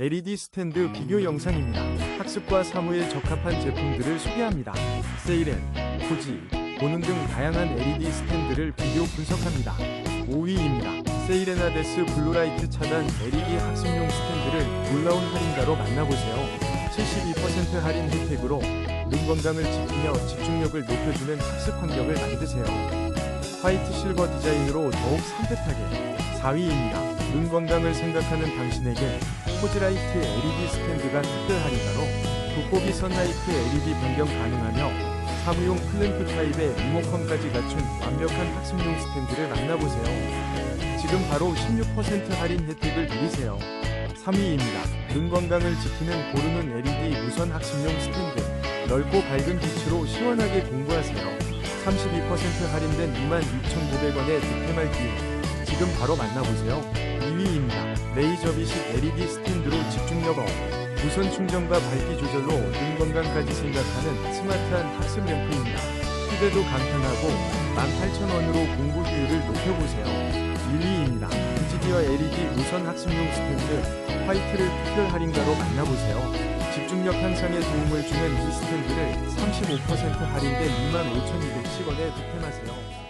LED 스탠드 비교 영상입니다. 학습과 사무에 적합한 제품들을 소개합니다. 세일엔, 포지, 보는 등 다양한 LED 스탠드를 비교 분석합니다. 5위입니다. 세이레나데스 블루라이트 차단 LED 학습용 스탠드를 놀라운 할인가로 만나보세요. 72% 할인 혜택으로 눈 건강을 지키며 집중력을 높여주는 학습 환경을 만드세요. 화이트 실버 디자인으로 더욱 산뜻하게 4위입니다. 눈 건강을 생각하는 당신에게 포즈라이트 LED 스탠드가 특별 할인가로 돋보기 선라이트 LED 변경 가능하며 사무용 클램프 타입의 리모컨까지 갖춘 완벽한 학습용 스탠드를 만나보세요. 지금 바로 16% 할인 혜택을 누리세요. 3위입니다. 눈 건강을 지키는 고르는 LED 무선 학습용 스탠드. 넓고 밝은 빛으로 시원하게 공부하세요. 32% 할인된 26,900원의 득템할 기회. 지금 바로 만나보세요. 2위입니다. 레이저빛이 LED 스탠드로 집중력 업. 무선 충전과 밝기 조절로 눈 건강까지 생각하는 스마트한 학습 램프입니다. 휴대도 간편하고 18,000원으로 공부 효율을 높여보세요. 1위입니다. 인지디어 LED 무선 학습용 스탠드 화이트를 특별 할인가로 만나보세요. 집중력 향상에 도움을 주는 이 스탠드를 35% 할인된 25,210원에 득템하세요.